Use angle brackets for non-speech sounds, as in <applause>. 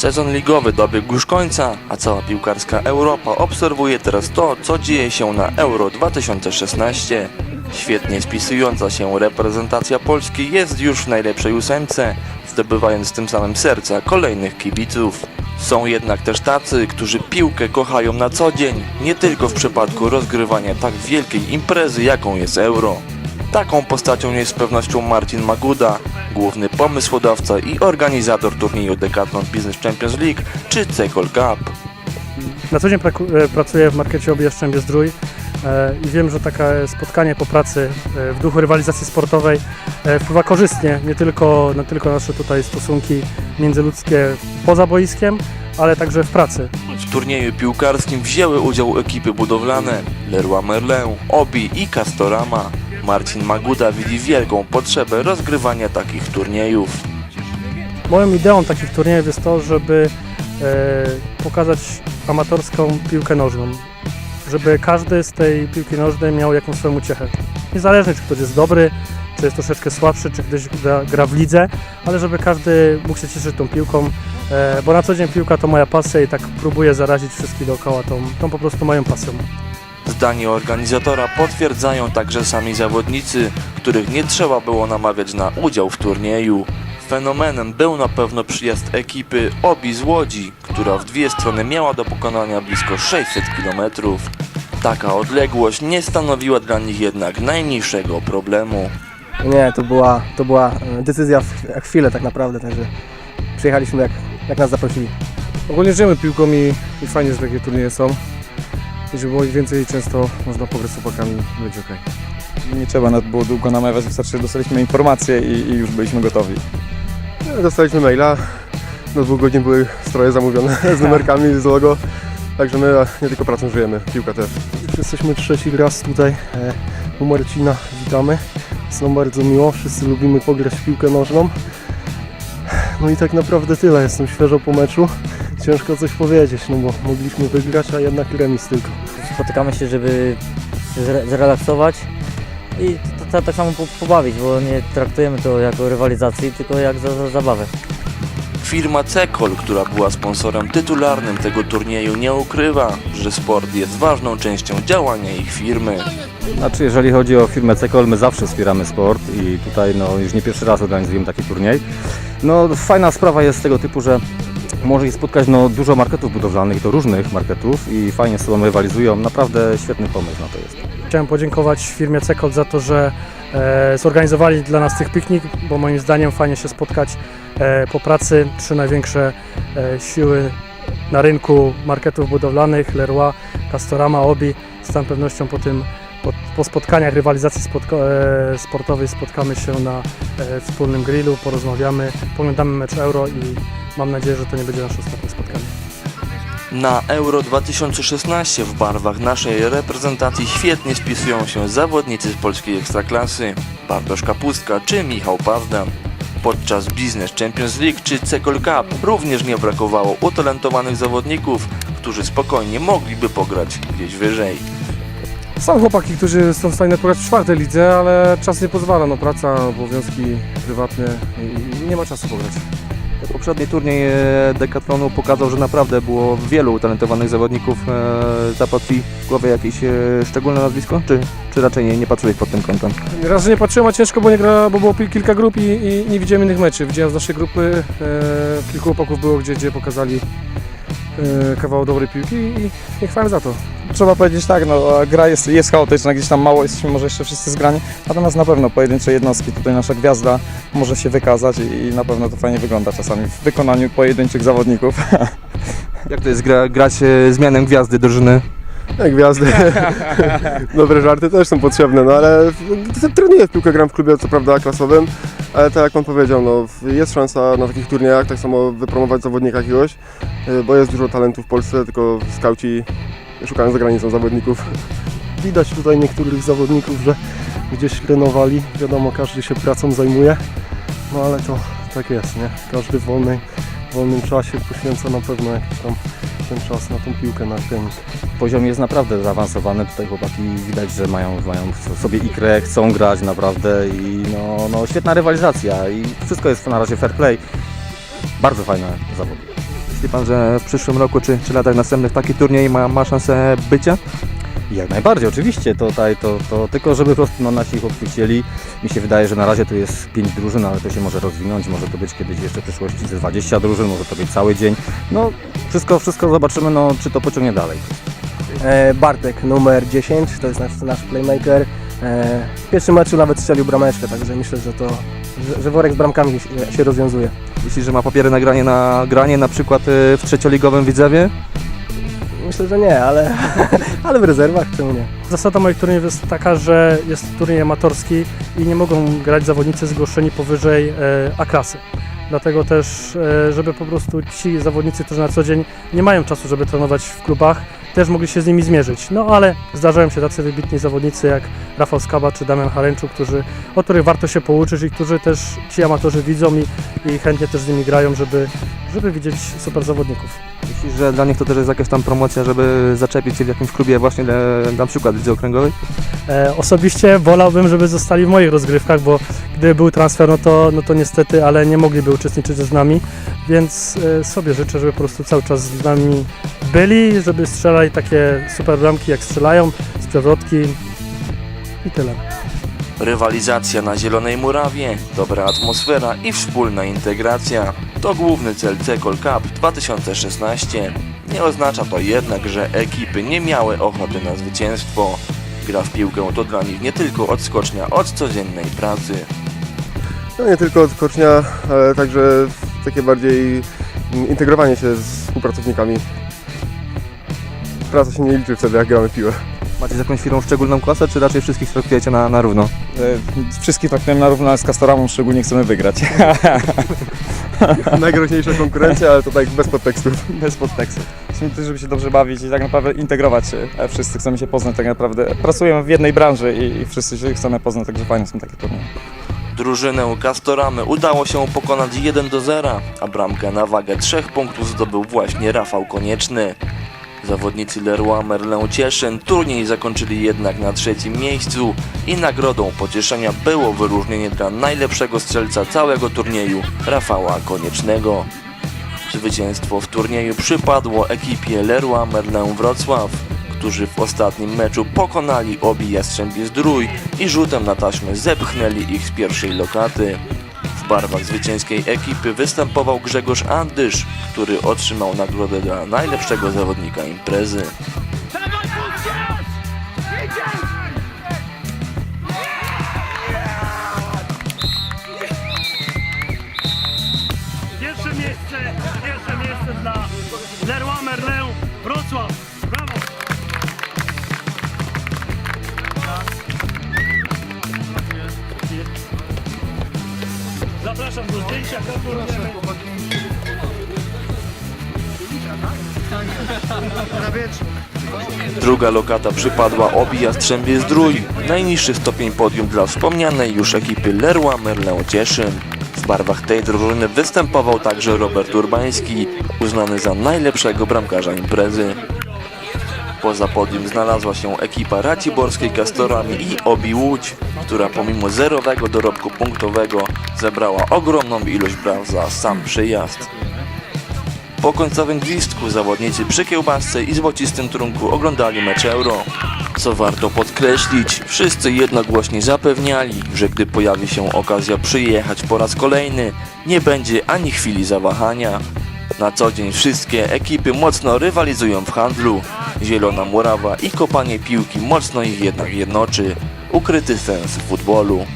Sezon ligowy dobiegł już końca, a cała piłkarska Europa obserwuje teraz to, co dzieje się na Euro 2016. Świetnie spisująca się reprezentacja Polski jest już w najlepszej ósemce, zdobywając tym samym serca kolejnych kibiców. Są jednak też tacy, którzy piłkę kochają na co dzień, nie tylko w przypadku rozgrywania tak wielkiej imprezy, jaką jest Euro. Taką postacią jest z pewnością Marcin Maguda, główny pomysłodawca i organizator turnieju Decathlon Business Champions League czy Cekol Cup. Na co dzień e, pracuję w markecie Objeszczębie Zdrój e, i wiem, że takie spotkanie po pracy e, w duchu rywalizacji sportowej wpływa korzystnie nie tylko na tylko nasze tutaj stosunki międzyludzkie poza boiskiem, ale także w pracy. W turnieju piłkarskim wzięły udział ekipy budowlane Leroy Merlin, Obi i Castorama. Marcin Maguda widzi wielką potrzebę rozgrywania takich turniejów. Moją ideą takich turniejów jest to, żeby e, pokazać amatorską piłkę nożną. Żeby każdy z tej piłki nożnej miał jakąś swoją uciechę. Niezależnie czy ktoś jest dobry, czy jest troszeczkę słabszy, czy ktoś gra, gra w lidze, ale żeby każdy mógł się cieszyć tą piłką, e, bo na co dzień piłka to moja pasja i tak próbuję zarazić wszystkich dookoła tą, tą po prostu moją pasją. Zdanie organizatora potwierdzają także sami zawodnicy, których nie trzeba było namawiać na udział w turnieju. Fenomenem był na pewno przyjazd ekipy Obi z Łodzi, która w dwie strony miała do pokonania blisko 600 km. Taka odległość nie stanowiła dla nich jednak najmniejszego problemu. Nie, to była, to była e, decyzja w w chwilę tak naprawdę, także przyjechaliśmy jak, jak nas zaprosili. Ogólnie żyjemy piłką i, i fajnie, że takie turnieje są. I żeby było ich więcej i często można pograć z chłopakami, będzie okej. Nie trzeba nas było długo namawiać, wystarczy, że dostaliśmy informacje i, i już byliśmy gotowi. Dostaliśmy maila, do dwóch godzin były stroje zamówione <laughs> z numerkami, z logo. Także my nie tylko pracą żyjemy, piłka też. Jesteśmy trzeci raz tutaj e, u Marcina. Witamy. Jest nam bardzo miło. Wszyscy lubimy pograć w piłkę nożną. No i tak naprawdę tyle. Jestem świeżo po meczu. Ciężko coś powiedzieć, no bo mogliśmy wygrać, a jednak remis tylko. spotykamy się, żeby zre- zrelaksować i tak samo po, pobawić, bo nie traktujemy to jako rywalizacji, tylko jak za, za zabawę. Firma Cekol, która była sponsorem tytularnym tego turnieju, nie ukrywa, że sport jest ważną częścią działania ich firmy. Znaczy, jeżeli chodzi o firmę Cekol, my zawsze wspieramy sport i tutaj no, już nie pierwszy raz organizujemy taki turniej. No, fajna sprawa jest z tego typu, że może ich spotkać no, dużo marketów budowlanych, to różnych marketów i fajnie z sobą rywalizują. Naprawdę świetny pomysł na to jest. Chciałem podziękować firmie Cekol za to, że e, zorganizowali dla nas tych piknik, bo moim zdaniem fajnie się spotkać e, po pracy. Trzy największe e, siły na rynku marketów budowlanych, Leroy, Castorama, Obi. Z całą pewnością po tym po, po spotkaniach rywalizacji spotko, e, sportowej spotkamy się na e, wspólnym grillu, porozmawiamy, poglądamy mecz Euro i mam nadzieję, że to nie będzie nasze ostatnie spotkanie. Na Euro 2016 w barwach naszej reprezentacji świetnie spisują się zawodnicy z polskiej ekstraklasy Bartosz Kapustka czy Michał Pawdan. Podczas Business Champions League czy Cekol Cup również nie brakowało utalentowanych zawodników, którzy spokojnie mogliby pograć gdzieś wyżej. Są chłopaki, którzy są w stanie pograć w czwartej lidze, ale czas nie pozwala, no praca, obowiązki prywatne i, i nie ma czasu pograć. Poprzedni turniej e, Decathlonu pokazał, że naprawdę było wielu utalentowanych zawodników. E, Zapadli w głowie jakieś e, szczególne nazwisko? Czy, czy raczej nie, nie patrzyłeś pod tym kątem? Raz, że nie patrzyłem, a ciężko, bo nie gra, bo było kilka grup i, i nie widziałem innych meczów. Widziałem z naszej grupy, e, kilku chłopaków było, gdzie, gdzie pokazali kawał dobrej piłki i, i za to. Trzeba powiedzieć tak, no, gra jest, jest chaotyczna, gdzieś tam mało jesteśmy może jeszcze wszyscy zgrani, natomiast na pewno pojedyncze jednostki, tutaj nasza gwiazda może się wykazać i, i na pewno to fajnie wygląda czasami w wykonaniu pojedynczych zawodników. <laughs> Jak to jest gra, grać e, z mianem gwiazdy drużyny? Jak gwiazdy. <laughs> Dobre żarty też są potrzebne, no ale w- trenuję w piłkę, gram w klubie, co prawda klasowym, ale tak jak on powiedział, no, jest szansa na takich turniejach tak samo wypromować zawodnika jakiegoś, y, bo jest dużo talentu w Polsce, tylko skauci szukają za granicą zawodników. Widać tutaj niektórych zawodników, że gdzieś trenowali. Wiadomo, każdy się pracą zajmuje. No ale to tak jest, nie? Każdy w wolnej, w wolnym czasie poświęca na pewno jakiś tam ten czas na tą piłkę, na trening. Poziom jest naprawdę zaawansowany. Tutaj chłopaki widać, że mają, mają w sobie ikrę, chcą grać naprawdę i no, no, świetna rywalizacja i wszystko jest na razie fair play. Bardzo fajne zawody. Myśli pan, że w przyszłym roku czy, czy latach następnych taki turniej ma, ma szansę bycia? Jak najbardziej, oczywiście, tutaj to, to tylko żeby po prostu no, nasi chłopcy chcieli. Mi się wydaje, że na razie tu jest 5 drużyn, ale to się może rozwinąć, może to być kiedyś jeszcze w przyszłości ze 20 drużyn, może to być cały dzień. No wszystko, wszystko zobaczymy, no, czy to pociągnie dalej. E, Bartek numer 10, to jest nasz, nasz playmaker. E, w pierwszym meczu nawet strzelił brameczkę, także myślę, że to, że, że worek z bramkami się, się rozwiązuje. Myśli, że ma papiery na granie na, granie na przykład y, w trzecioligowym Widzewie? Myślę, że nie, ale, <laughs> ale w rezerwach czemu nie? Zasada moich turniejów jest taka, że jest turniej amatorski i nie mogą grać zawodnicy zgłoszeni powyżej e, A-klasy. Dlatego też, e, żeby po prostu ci zawodnicy, którzy na co dzień nie mają czasu, żeby trenować w klubach, też mogli się z nimi zmierzyć. No ale zdarzają się tacy wybitni zawodnicy jak Rafał Skaba czy Damian Hareńczuk, którzy, od których warto się pouczyć i którzy też ci amatorzy widzą i, i chętnie też z nimi grają, żeby, żeby widzieć super zawodników. Myślisz, że dla nich to też jest jakaś tam promocja, żeby zaczepić się w jakimś klubie właśnie dla, na przykład Lidze Okręgowej? E, osobiście wolałbym, żeby zostali w moich rozgrywkach, bo gdyby był transfer, no to, no to niestety, ale nie mogliby uczestniczyć z nami, więc e, sobie życzę, żeby po prostu cały czas z nami byli, żeby strzelali takie super bramki, jak strzelają, z przewrotki i tyle. Rywalizacja na Zielonej Murawie, dobra atmosfera i wspólna integracja to główny cel Cekol Cup 2016. Nie oznacza to jednak, że ekipy nie miały ochoty na zwycięstwo. Gra w piłkę to dla nich nie tylko odskocznia od codziennej pracy. No nie tylko odskocznia, ale także takie bardziej integrowanie się z współpracownikami. Praca się nie liczy wtedy, jak gramy w piłę. Macie z jakąś firmą szczególną klasę, czy raczej wszystkich traktujecie na, na równo? E, Wszystkich traktujemy na równo, ale z Castoramą szczególnie chcemy wygrać. <laughs> Najgroźniejsza konkurencja, ale to tak bez podtekstów. Bez podtekstu. Chcemy też, żeby się dobrze bawić i tak naprawdę integrować się. E, Wszyscy chcemy się poznać tak naprawdę. Pracujemy w jednej branży i, i wszyscy się chcemy poznać, także fajne są takie turnieje. Drużynę Castoramy udało się pokonać 1 do 0, a bramkę na wagę 3 punktów zdobył właśnie Rafał Konieczny. Zawodnicy Leroy Merlin Cieszyn turniej zakończyli jednak na trzecim miejscu i nagrodą pocieszenia było wyróżnienie dla najlepszego strzelca całego turnieju Rafała Koniecznego. Zwycięstwo w turnieju przypadło ekipie Leroy Merlin Wrocław, którzy w ostatnim meczu pokonali obi Jastrzębie Zdrój i rzutem na taśmę zepchnęli ich z pierwszej lokaty. Barwach zwycięskiej ekipy występował Grzegorz Andysz, który otrzymał nagrodę dla najlepszego zawodnika imprezy. Pierwsze miejsce, pierwsze miejsce dla Leroy Druga lokata przypadła obi Jastrzębie Zdrój, najniższy stopień podium dla wspomnianej już ekipy Leroy Merlin Cieszyn. W barwach tej drużyny występował także Robert Urbański, uznany za najlepszego bramkarza imprezy. Poza podium znalazła się ekipa Raciborskiej Kastorami i Obi Łódź, która pomimo zerowego dorobku punktowego zebrała ogromną ilość braw za sam przyjazd. Po końcowym gwizdku zawodnicy przy kiełbasce i złocistym trunku oglądali mecz Euro. Co warto podkreślić, wszyscy jednogłośnie zapewniali, że gdy pojawi się okazja przyjechać po raz kolejny, nie będzie ani chwili zawahania. Na co dzień wszystkie ekipy mocno rywalizują w handlu. Zielona murawa i kopanie piłki mocno ich jednak jednoczy. Ukryty sens futbolu.